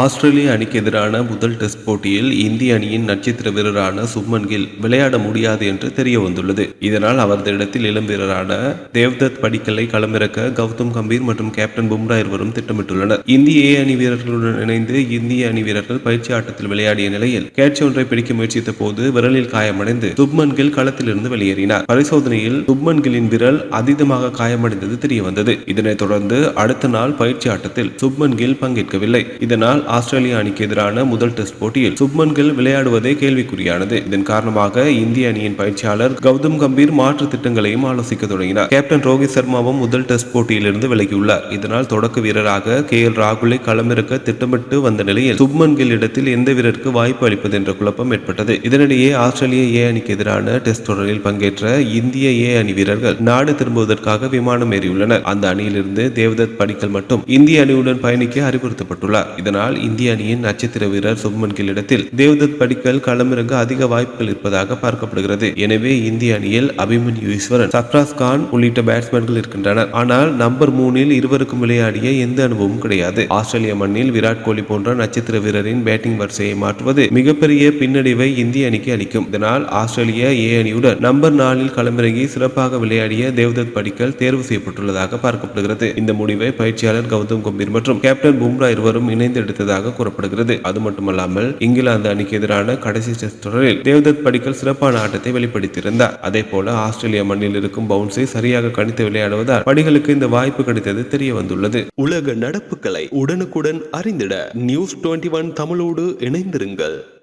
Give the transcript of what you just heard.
ஆஸ்திரேலிய அணிக்கு எதிரான முதல் டெஸ்ட் போட்டியில் இந்திய அணியின் நட்சத்திர வீரரான சுப்மன் கில் விளையாட முடியாது என்று தெரிய வந்துள்ளது. இதனால் அவரது இடத்தில் இளம் வீரரான தேவ்தத் படிக்கலை களமிறக்க கௌதம் கம்பீர் மற்றும் கேப்டன் பும்ரா இருவரும் திட்டமிட்டுள்ளனர். இந்திய ஏ அணி வீரர்களுடன் இணைந்து இந்திய அணி வீரர்கள் பயிற்சி ஆட்டத்தில் விளையாடிய நிலையில் கேட்ச் ஒன்றை பிடிக்க முயற்சித்த போது விரலில் காயமடைந்து சுப்மன் கில் களத்திலிருந்து வெளியேறினார். பரிசோதனையில் சுப்மன் கில்லின் விரல் அதீதமாக காயமடைந்தது தெரிய வந்தது இதனைத் தொடர்ந்து அடுத்த நாள் பயிற்சி ஆட்டத்தில் சுப்மன் கில் பங்கேற்கவில்லை. இதனால் ஆஸ்திரேலிய அணிக்கு எதிரான முதல் டெஸ்ட் போட்டியில் சுப்மன் கில் விளையாடுவதே கேள்விக்குறியானது. இதன் காரணமாக இந்திய அணியின் பயிற்சியாளர் கௌதம் கம்பீர் மாற்று திட்டங்களையும் ஆலோசிக்க தொடங்கினார். கேப்டன் ரோஹித் சர்மாவும் முதல் டெஸ்ட் போட்டியிலிருந்து விலகியுள்ளார். இதனால் தொடக்க வீரராக கே. எல். ராகுலை களமிறக்க திட்டமிட்டு வந்த நிலையில் சுப்மன் கில் இடத்தில் எந்த வீரருக்கு வாய்ப்பு அளிப்பது என்ற குழப்பம் ஏற்பட்டது. இதனிடையே ஆஸ்திரேலிய ஏ அணிக்கு எதிரான டெஸ்ட் தொடரில் பங்கேற்ற இந்திய ஏ அணி வீரர்கள் நாடு திரும்புவதற்காக விமானம் ஏறியுள்ளனர். அந்த அணியிலிருந்து தேவதத் படிக்கல் மட்டும் இந்திய அணியுடன் பயணிக்க அறிவுறுத்தப்பட்டுள்ளார். இதனால் இந்திய அணியின் நட்சத்திர வீரர் சுப்மன் கில் இடத்தில் தேவ்தத் படிக்கல் களமிறங்க அதிக வாய்ப்புகள் இருப்பதாக பார்க்கப்படுகிறது. எனவே இந்திய அணியில் அபிமன்யு ஈஸ்வரன் சப்ராஸ் கான் உள்ளிட்ட பேட்ஸ்மேன்கள் இருக்கின்றனர். ஆனால் நம்பர் மூணில் இருவருக்கும் விளையாடிய எந்த அனுபவமும் கிடையாது. ஆஸ்திரேலிய மண்ணில் விராட் கோலி போன்ற நட்சத்திர வீரரின் பேட்டிங் வரிசையை மாற்றுவது மிகப்பெரிய பின்னடைவை இந்திய அணிக்கு அளிக்கும். இதனால் ஆஸ்திரேலிய ஏ அணியுடன் நம்பர் நாலில் களமிறங்கி சிறப்பாக விளையாடிய தேவ்தத் படிக்கல் தேர்வு செய்யப்பட்டுள்ளதாக பார்க்கப்படுகிறது. இந்த முடிவை பயிற்சியாளர் கௌதம் கம்பீர் மற்றும் கேப்டன் பும்ரா இருவரும் இணைந்து எடுத்ததாக கூறப்படுகிறது. அது மட்டுமல்லாமல் இங்கிலாந்து அணிக்கு எதிரான கடைசி டெஸ்ட் தொடரில் தேவ்தத் படிக்கல் சிறப்பான ஆட்டத்தை வெளிப்படுத்தியிருந்தார். அதே போல ஆஸ்திரேலிய மண்ணில் இருக்கும் பவுன்ஸை சரியாக கணித்து விளையாடுவதால் படிகளுக்கு இந்த வாய்ப்பு கிடைத்தது தெரிய வந்துள்ளது. உலக நடப்புகளை உடனுக்குடன் அறிந்திட நியூஸ் டுவெண்ட்டி ஒன் தமிழோடு இணைந்திருங்கள்.